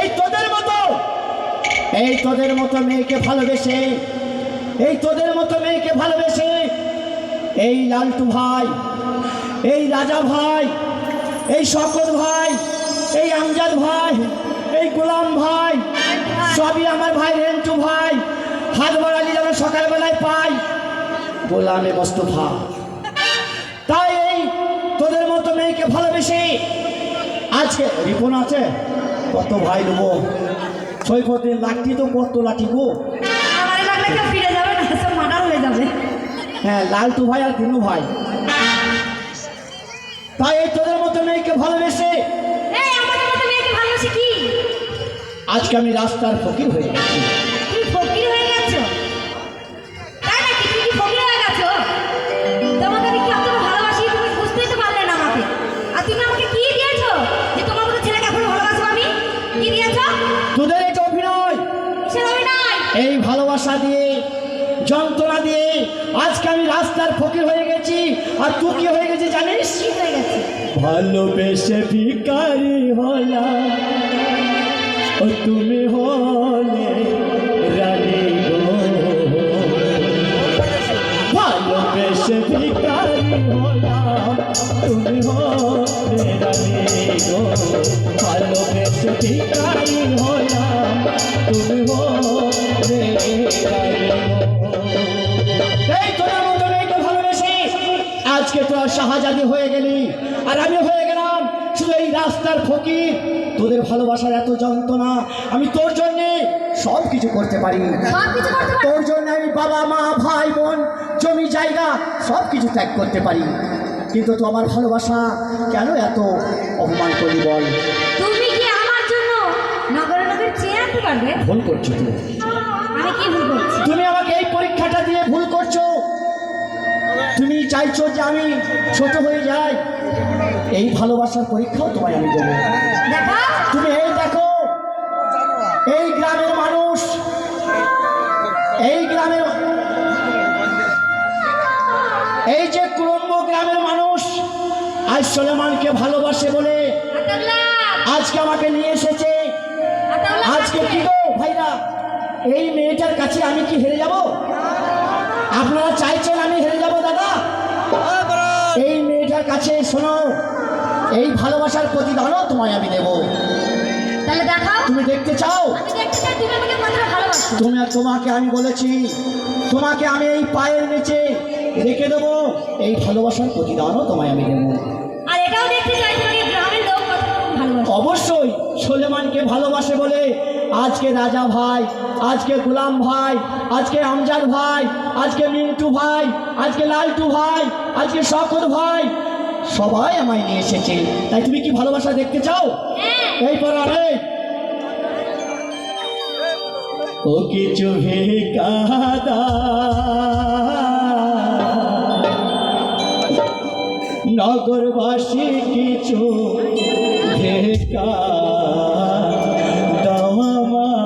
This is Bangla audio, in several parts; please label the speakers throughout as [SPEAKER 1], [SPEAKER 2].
[SPEAKER 1] এই তোদের মতো, এই তোদের মতো মেয়েকে ভালোবেসে, এই তোদের মতো মেয়েকে ভালোবেসে, এই লালটু ভাই, এই রাজা ভাই, এই শকত ভাই, এই আমজাদ ভাই, এই গোলাম ভাই, সবই আমার ভাই রেন্টু ভাই। হাত বাড়ালি যেন সকালবেলায় পাই। গোলামে মোস্তফা তাই এই তোদের মতো মেয়েকে ভালোবেসে। আজকে রিপন আছে। কত ভাই নেব। সৈকতের লাঠি তো কত লাঠি গো।
[SPEAKER 2] লাগলে ফিরে যাবে না সব মার্ডার হয়ে যাবে।
[SPEAKER 1] হ্যাঁ লালটু ভাই আর দিনু ভাই। তাই এই তোদের মতো মেয়েকে ভালোবেসে। আজকে আমি রাস্তার ফকির হয়ে গেছি। তোদের এটা অভিনয়। এই ভালোবাসা দিয়ে যন্ত্রণা দিয়ে আজকে আমি রাস্তার ফকির হয়ে গেছি। আর তুই কি হয়ে গেছি জানিস? ভালোবেসে ভিকারি হলাম ও তুমি হলে রানী গো। ভালোবেসে আজকে তো শাহজাদি হয়ে গেলি। আর আমি হয়ে গেলাম শুধু এই রাস্তার ফকির। তোদের ভালোবাসার এত যন্ত্রণা আমি তোর জন্যে সব কিছু করতে পারি? তোর জন্য আমি বাবা মা ভাই বোন জমি জায়গা সব কিছু ত্যাগ করতে পারি। কিন্তু তো আমার ভালোবাসা কেন এত অপমান করলি বল?
[SPEAKER 2] তুমি কি আমার জন্য নগরে নগরে চেয়ে আনতে পারবে?
[SPEAKER 1] ভুল করছ তুই
[SPEAKER 2] আমি কি ভুল করছি?
[SPEAKER 1] তুমি আমাকে এই পরীক্ষাটা দিয়ে ভুল করছ। তুমি চাইছো যে আমি ছোট হয়ে যাই। এই ভালোবাসার পরীক্ষাও তোমায় আমি দেবো। তুমি এই দেখো এই গ্রামের মানুষ এই গ্রামের এই যে কুলম্ব গ্রামের মানুষ আজ সলেমানকে ভালোবাসে বলে আজকে আমাকে নিয়ে এসেছে। আজকে কি গো ভাইরা এই মেয়েটার কাছে আমি কি হেরে যাব? আপনারা চাইছেন আমি হেরে যাব দাদা? এই মেয়েটার কাছে শোনো এই ভালোবাসার প্রতিদানও তোমায় আমি দেব।
[SPEAKER 2] তাহলে দেখাও।
[SPEAKER 1] তুমি দেখতে চাও?
[SPEAKER 2] তুমি
[SPEAKER 1] তোমাকে আমি বলেছি তোমাকে আমি এই পায়ের নিচে রেখে দেবো। এই ভালোবাসার প্রতিদানও তোমায় আমি দেবো।
[SPEAKER 2] আর এটাও দেখতে চাই গ্রামের লোক
[SPEAKER 1] অবশ্যই সোলেমানকে ভালোবাসে বলে আজকে রাজা ভাই আজকে গোলাম ভাই আজকে আমজাদ ভাই আজকে মিন্টু ভাই আজকে লালটু ভাই আজকে শকত ভাই সবাই আমায় নিয়ে এসেছে। তাই তুমি কি ভালোবাসা দেখতে চাও?
[SPEAKER 2] হ্যাঁ।
[SPEAKER 1] এই পর আরে ও কিছু হে কাদা নগরবাসী কিছু দাও আমায়।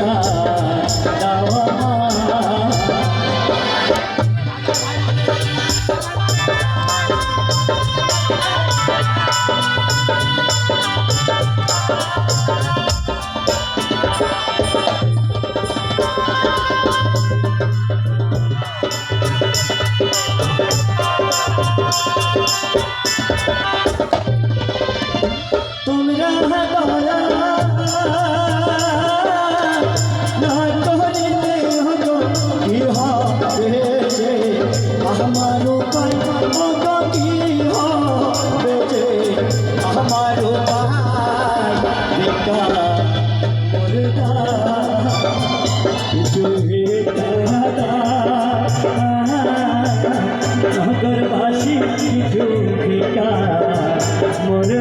[SPEAKER 1] ভেকা দাও हमारो पर की हो बेटे हमारो भाई बेटा मुर्दा